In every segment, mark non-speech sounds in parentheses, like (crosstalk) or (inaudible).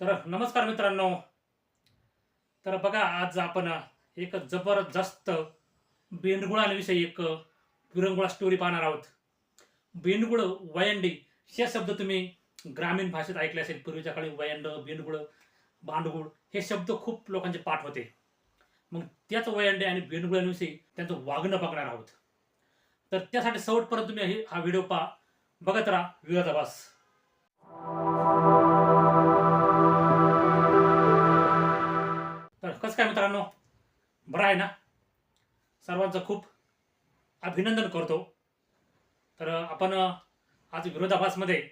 तर नमस्कार मित्रांनो. तर बघा आज आपण एक जबरदस्त बेंडगुळांविषयी एक विरंगुळा स्टोरी पाहणार आहोत. बेंडगुळ वयंडी हे शब्द तुम्ही ग्रामीण भाषेत ऐकले असेल पूर्वीच्या काळी वयंड बेंडगुळ भांडगुळ हे शब्द खूप लोकांचे पाठ होते. मग त्याच वयंडे आणि बेंडगुळांविषयी त्यांचं वागणं बघणार आहोत. तर त्यासाठी शेवटपर्यंत तुम्ही हा व्हिडिओ पहा. बघत राहा विरोधाभास. कसं काय मित्रांनो. बरं आहे ना? सर्वांचं खूप अभिनंदन करतो. तर आपण आज विरोधाभासमध्ये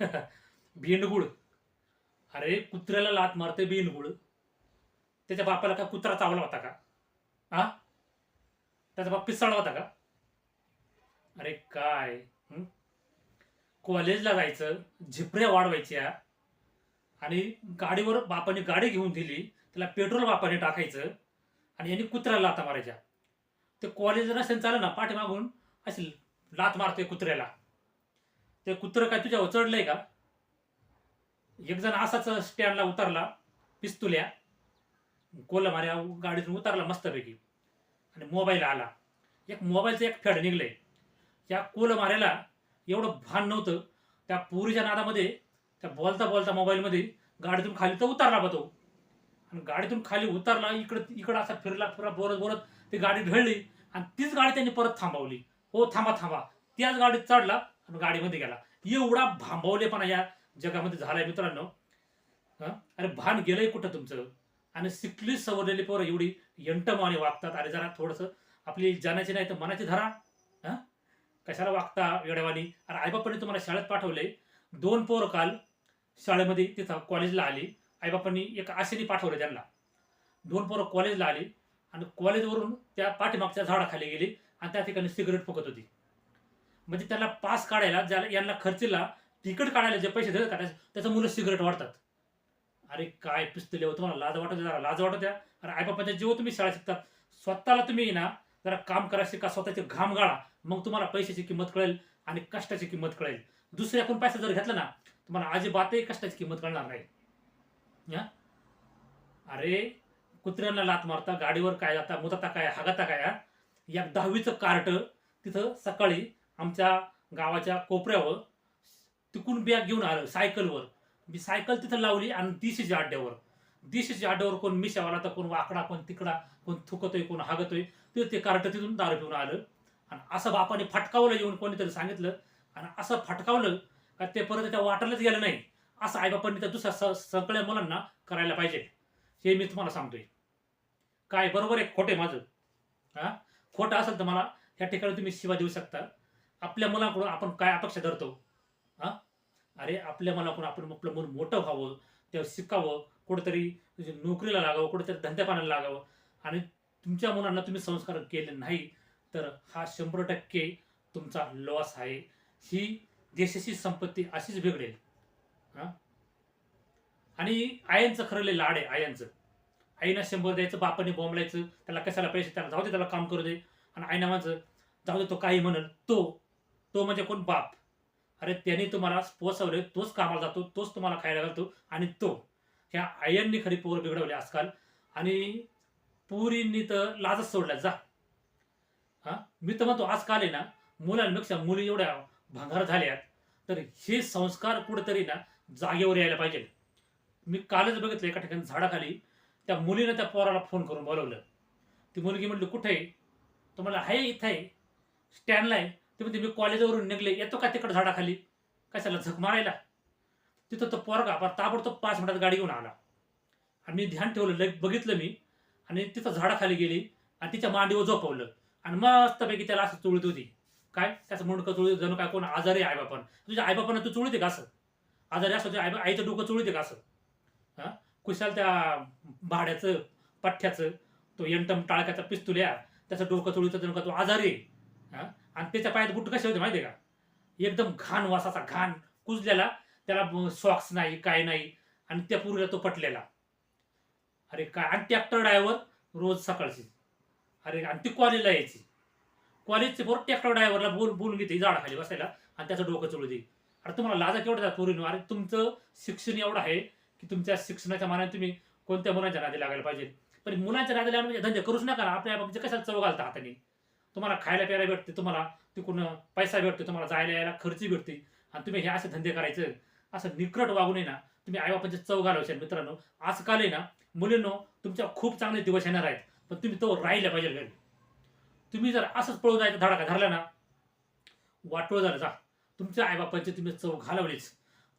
(laughs) भेंडगुळ अरे कुत्र्याला लात मारते भेंडगुळ त्याच्या बापाला काय कुत्रा चावला होता का? हा त्याचा बाप पिसाळला होता का? अरे काय? कॉलेजला जायचं झिपऱ्या वाढवायच्या आणि गाडीवर बापाने गाडी घेऊन दिली. त्याला पेट्रोल वापरणे टाकायचं आणि यांनी कुत्र्याला लाता मारायच्या. ते कॉलेज रस्त्याने चाललं ना पाठीमागून अशी लात मारतोय कुत्र्याला. ते कुत्रं काय तुझ्यावर चढलंय का? एक जण असाच स्टँडला उतरला पिस्तुल्या कोल माऱ्या गाडीतून उतरला मस्तपैकी. आणि मोबाईल आला. एक मोबाईलचं एक फेड निघलंय. त्या कोल माऱ्याला एवढं भान नव्हतं. त्या पोरीच्या नादामध्ये त्या बोलता बोलता मोबाईलमध्ये गाडीतून खाली तर उतरला बा तो. आणि गाडीतून खाली उतरला इकडं इकडं असा फिरला फिरला बोलत बोलत ती गाडी ढळली आणि तीच गाडी त्यांनी परत थांबवली. हो थांबा थांबा. त्याच गाडीत चढला आणि गाडीमध्ये गेला. एवढा भांबवलेपणा या जगामध्ये झालाय मित्रांनो. अरे भान गेलंय कुठं तुमचं? आणि सिकली सवरलेली पोरं एवढी यंटमाने वागतात. अरे जरा थोडंसं आपली जाण्याची नाही तर मनाची धरा. हा? कशाला वागता वेळेवानी अरे आईबापांनी तुम्हाला शाळेत पाठवले दोन पोरं काल शाळेमध्ये तिथं कॉलेजला आली. आईबापांनी एक आशेने पाठवलं त्यांना. दोन पोरं कॉलेजला आली आणि कॉलेजवरून त्या पाठीमागच्या झाडाखाली गेली आणि त्या ठिकाणी सिगरेट फुकत होती. म्हणजे त्याला पास काढायला ज्याला यांना खर्चीला तिकीट काढायला जे पैसे देतात काढायचे त्याचं मुलं सिगरेट वाढतात. अरे काय पिस्तले हो तुम्हाला लाज वाटत जरा लाज वाटत द्या अरे आईबापाच्या जेव्हा तुम्ही शाळा शिकतात स्वतःला तुम्ही ना जरा काम करा शिका स्वतःचे घाम गाळा. मग तुम्हाला पैशाची किंमत कळेल आणि कष्टाची किंमत कळेल. दुसऱ्याकडून पैसा जर घेतला ना तुम्हाला अजिबातही कष्टाची किंमत कळणार नाही. अरे कुत्र्यांना लात मारता गाडीवर काय जाता मुताता काय हागाता काय या दहावीचं कार्ट तिथं सकाळी आमच्या गावाच्या कोपऱ्यावर तिकून बॅग घेऊन आलं सायकलवर. मी सायकल तिथं लावली आणि दिशेच्या अड्ड्यावर दिशेच्या अड्ड्यावर कोण मिशावाला तर कोण वाकडा कोण तिकडा कोण थुकतोय कोण हागतोय ते ते कार्ट तिथून दारू पिऊन आलं. आणि असं बापाने फटकावलं येऊन कोणीतरी सांगितलं. आणि असं फटकावलं का ते परत त्या वाटरलाच गेलं नाही. असं आईबापांनी तर दुसऱ्या स- सगळ्या मुलांना करायला पाहिजे. हे मी तुम्हाला सांगतोय. काय बरोबर आहे खोटे माझं. हा? खोटं असेल तर मला या ठिकाणी तुम्ही शिवा देऊ शकता. आपल्या मुलाकडून आपण काय अपेक्षा धरतो? हा? अरे आपल्या मुलाकडून आपण आपलं मूल मोठं व्हावं ते शिकावं कुठेतरी म्हणजे नोकरीला लागावं कुठेतरी धंद्यापाण्याला लागावं. आणि तुमच्या मुलांना तुम्ही संस्कार केले नाही तर हा शंभर टक्के तुमचा लॉस आहे. ही देशाची संपत्ती अशीच बिघडेल. आणि आयांचं खरं लय लाड आहे आयांचं. आईनं शंभर द्यायचं बापाने बोंबलायचं त्याला कशाला पैसे त्याला जाऊ दे त्याला काम करू दे. आणि आईना माझं जाऊ दे तो काही म्हणल तो तो म्हणजे कोण बाप? अरे त्याने तुम्हाला पोचवले तोच कामाला जातो तोच तुम्हाला खायला घालतो आणि तो. ह्या आयांनी खरी पोर बिघडवले आजकाल. आणि पुरींनी तर लाजच सोडल्या जा. हा? मी तर म्हणतो आजकाल आहे ना मुलांपेक्षा मुली एवढ्या भंगार झाल्यात तर हे संस्कार कुठेतरी ना जागेवर यायला पाहिजे. मी कालच बघितलं एका ठिकाणी झाडाखाली त्या मुलीनं त्या पोराला फोन करून बोलवलं. ती मुलगी म्हटली कुठे आहे? तो म्हणला आहे इथं आहे. स्टँडला आहे. ते म्हणते मी कॉलेजवरून निघले. येतो का तिकडं झाडाखाली? कशाला झक मारायला? तिथं तो पोरगा आपण ताबडतोब पाच मिनिटात गाडी घेऊन आला. आणि मी ध्यान ठेवलं लग बघितलं मी. आणि तिथं झाडाखाली गेली आणि तिच्या मांडीवर झोपवलं. आणि मस्तपैकी त्याला असं चुळत होती. काय? त्याचं मुंडकं चुळत जणू काय कोण आजारी आहे आईबापन तुझ्या आईबापानं तू चुळते का असं? आजारी असं त्या आई आईचं डोकं चुळते का असं? हा? कुशाल त्या भाड्याचं पठ्ठ्याचं तो यंटम टाळक्याचा पिस्तुल्या त्याचं डोकं चोळीचं जणू का तो आजारी हा? आणि त्याच्या पायात बुट कसे होते माहिती आहे का? एकदम घाण वासाचा घाण कुजलेला त्याला सॉक्स नाही काय नाही आणि त्या पुरीला तो पटलेला. अरे काय? आणि ट्रॅक्टर ड्रायव्हर रोज सकाळची. अरे आणि ती कॉलेजला यायची. कॉलेजचे बरोबर ट्रॅक्टर ड्रायव्हरला बोल बोलून घेते झाडाखाली बसायला आणि त्याचं डोकं चोळू दे अरे तुम्हाला लाजा केवढं पोरीनो अरे तुमचं शिक्षण एवढं आहे की तुमच्या शिक्षणाच्या मानाने तुम्ही कोणत्या मुलांच्या नादी लागायला पाहिजे? पण मुलांच्या नादी लागून म्हणजे धंदे करूच नका आपल्या बाबतीत कशाला चव घालता हाताने? तुम्हाला खायला प्यायला भेटते तुम्हाला तिकडून पैसा भेटतो तुम्हाला जायला यायला खर्ची भेटते. आणि तुम्ही हे असे धंदे करायचं. असं निकट वागू नये ना. तुम्ही आईबापांचे चव घालवशाल मित्रांनो. आजकाल आहे ना मुलींनो तुमच्या खूप चांगले दिवस येणार आहेत. पण तुम्ही तो राहिला पाहिजे घरी. तुम्ही जर असंच पळून जायचं धडाका धरला ना वाटोळ झालं जा. तुमच्या आईबापांची तुम्ही चव घालवलीच.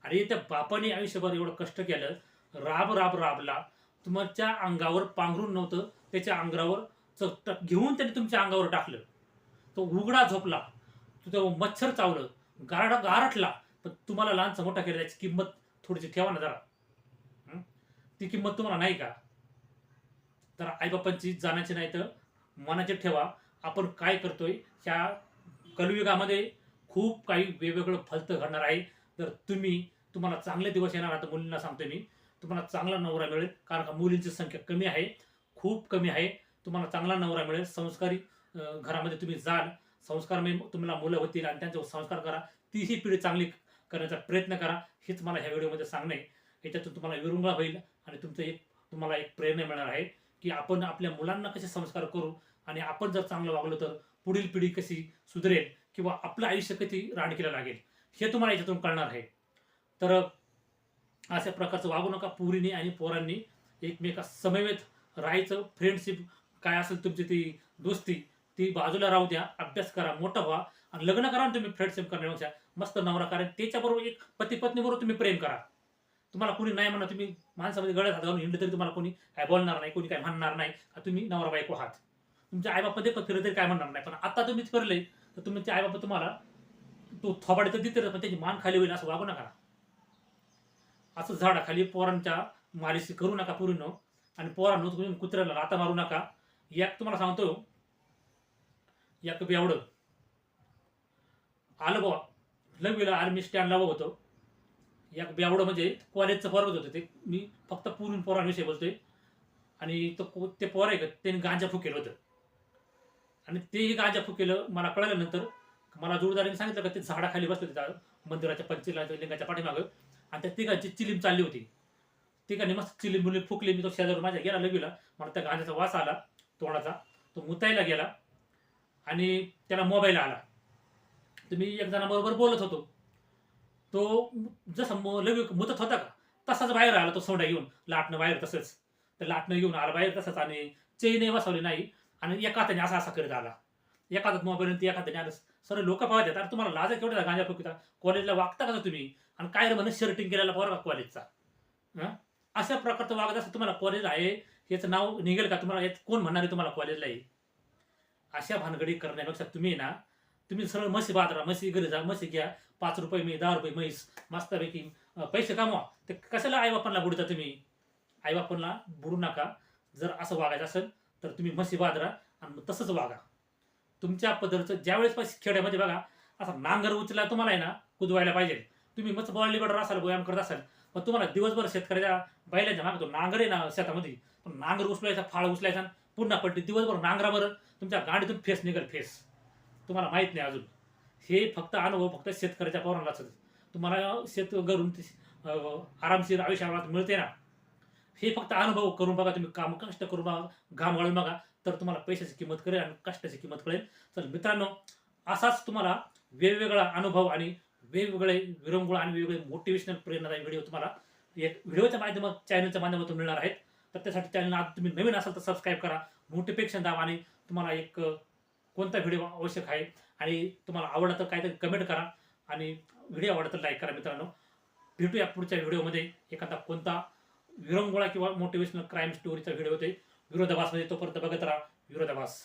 आणि त्या बापाने आयुष्यभर एवढं कष्ट केलं. राब राब राबला. तुमच्या अंगावर पांघरून नव्हतं. त्याच्या अंगावर च- घेऊन त्याने तुमच्या अंगावर टाकलं. तो उघडा झोपला. तुझं मच्छर चावलं. गारडा गारटला. पण तुम्हाला लहानचा मोठा केला त्याची किंमत थोडीशी ठेवा ना जरा. ती किंमत तुम्हाला नाही का? तर आईबापांची जाण्याची नाही तर मनाची ठेवा. आपण काय करतोय? ह्या कलयुगामध्ये खूप काही वेगवेगळं फलतं घडणार आहे. तर तुम्ही तुम्हाला चांगले दिवस येणार आता मुलींना सांगतोय मी. तुम्हाला चांगला नवरा मिळेल कारण का मुलींची संख्या कमी आहे खूप कमी आहे. तुम्हाला चांगला नवरा मिळेल संस्कारी घरामध्ये तुम्ही जाल संस्कारमय तुम्हाला मुलं होतील आणि त्यांच्यावर संस्कार करा. तीही पिढी चांगली करण्याचा प्रयत्न करा. हेच मला ह्या व्हिडिओमध्ये सांगणे याच्यातून तुम्हाला विरुंगळा होईल आणि तुमचं एक तुम्हाला एक प्रेरणा मिळणार आहे की आपण आपल्या मुलांना कसे संस्कार करू आणि आपण जर चांगलं वागलो तर पुढील पिढी कशी सुधरेल. किंवा आपलं आयुष्य कधी राणकीला लागेल हे तुम्हाला याच्यातून कळणार आहे. तर अशा प्रकारचं वागू नका पुरीने आणि पोरांनी. एकमेका समवेत राहायचं फ्रेंडशिप काय असेल तुमची ती दोस्ती ती बाजूला राहू द्या अभ्यास करा मोठा व्हा आणि लग्न करा आणि तुम्ही फ्रेंडशिप करण्यापेक्षा मस्त नवरा कारण त्याच्याबरोबर एक पती पत्नीबरोबर तुम्ही प्रेम करा. तुम्हाला कोणी नाही म्हणा तुम्ही माणसामध्ये गळ्यात हात घालून हिंडलं तरी तुम्हाला कोणी काय बोलणार नाही कोणी काय म्हणणार नाही तुम्ही नवरा बायको आहात तुमच्या आईबापा फिरलं तरी काय म्हणणार नाही पण आता तुम्हीच फिरले तर तुमचे आईबापा तुम्हाला तो थोबाडे तर देते पण त्याची मान खाली होईल असं वागू नका असं झाडाखाली पोरांच्या मालिशी करू नका पुरीनो. आणि पोरांनो तुम्ही कुत्र्याला लाता मारू नका. एक तुम्हाला सांगतो याक बेवडं आलं बुवा लग्वीला आर्मी स्टँडला उभं होतो. एक बेवडं म्हणजे कॉलेजचं पोरत होतं ते. मी फक्त पुरून पोरांविषयी बोलतोय. आणि तो ते पोर आहे का त्याने गांजा फुकेलं होतं. आणि तेही गांजा फुकेलं मला कळल्यानंतर मला जोडदारीने सांगितलं का ते झाडाखाली बसले होते त्या मंदिराच्या पंचीला लिंगाच्या पाठीमागं. आणि त्या तिघांची चिलीम चालली होती. तिघांनी मस्त चिलीम मुली फुकली. मी तो शेजारून माझ्या गेला लगीला. मला त्या गांजाचा वास आला तोंडाचा. तो मुतायला गेला आणि त्याला मोबाईल आला. तर मी एक जणाबरोबर बोलत होतो. तो जसं म- लगे मुतत होता का तसाच बाहेर आला तो सोंडा घेऊन. लाटणं बाहेर तसंच. तर लाटणं घेऊन आला बाहेर तसंच आणि चेनही बसवली नाही. आणि एका हाताने असा असा करत आला. एका हातात मोबाईल ते एका हाताने आलं. सर लोक पाहत येतात अरे तुम्हाला लाजा केवढ्या गांजा फुकिता कॉलेजला वागता का तुम्ही? आणि काय रे म्हणे शर्टिंग केलेला पोरगा कॉलेजचा? अशा प्रकारचं वागत असं तुम्हाला कॉलेज आहे? याचं नाव निघेल का तुम्हाला? यात कोण म्हणणार आहे तुम्हाला कॉलेजला आहे अशा भानगडी करण्यापेक्षा तुम्ही ना तुम्ही सरळ म्हशी बाजरा म्हशी घरी जा म्हशी घ्या. पाच रुपये मी दहा रुपये म्हैस मस्तपैकी पैसे कमवा. ते कशाला आई बापांना बुडता तुम्ही? आई बापांना बुडू नका. जर असं वागायचं असेल तर तुम्ही म्हशी बाजरा आणि मग तसंच वागा. तुमच्या पद्धतीचं ज्यावेळेस पाहिजे खेड्यामध्ये बघा असा नांगर उचला तुम्हाला आहे ना कुदवायला पाहिजे. तुम्ही मस्त बॉल लिबडर असाल व्यायाम करत असाल पण तुम्हाला दिवसभर शेतकऱ्याच्या बैलाच्या मागतो नांगर आहे ना शेतामध्ये पण नांगर उचलायचा फाळ उचलायचा पुन्हा पडते दिवसभर नांगरावर तुमच्या गाडीतून फेस निघेल फेस. तुम्हाला माहीत नाही अजून. हे फक्त अनुभव फक्त शेतकऱ्याच्या पोरांनाच. तुम्हाला शेत घरून आरामशीर आयुष्यात मिळते ना. हे फक्त अनुभव करून बघा तुम्ही काम कष्ट करून बघा घाम घालून बघा तर तुम्हाला पैशाची किंमत कळेल आणि कष्टाची किंमत कळेल. तर मित्रांनो असाच तुम्हाला वेगवेगळा अनुभव आणि वेगवेगळे विरंगुळ आणि वेगवेगळे मोटिवेशनल प्रेरणादायी व्हिडिओ तुम्हाला एक व्हिडिओच्या माध्यमात चॅनलच्या माध्यमातून मिळणार आहेत. तर त्यासाठी चॅनल आज तुम्ही नवीन असाल तर सबस्क्राईब करा नोटिफिकेशन दाबा आणि तुम्हाला एक कोणता व्हिडिओ आवश्यक आहे आणि तुम्हाला आवडला तर काहीतरी कमेंट करा आणि व्हिडिओ आवडला तर लाईक करा मित्रांनो. भेटूया पुढच्या व्हिडिओमध्ये एखादा कोणता विरंगुळा किंवा मोटिवेशनल क्राईम स्टोरीचा व्हिडिओ होते विरोधाभासमध्ये तोपर्यंत बघत राहा. विरोधाभास.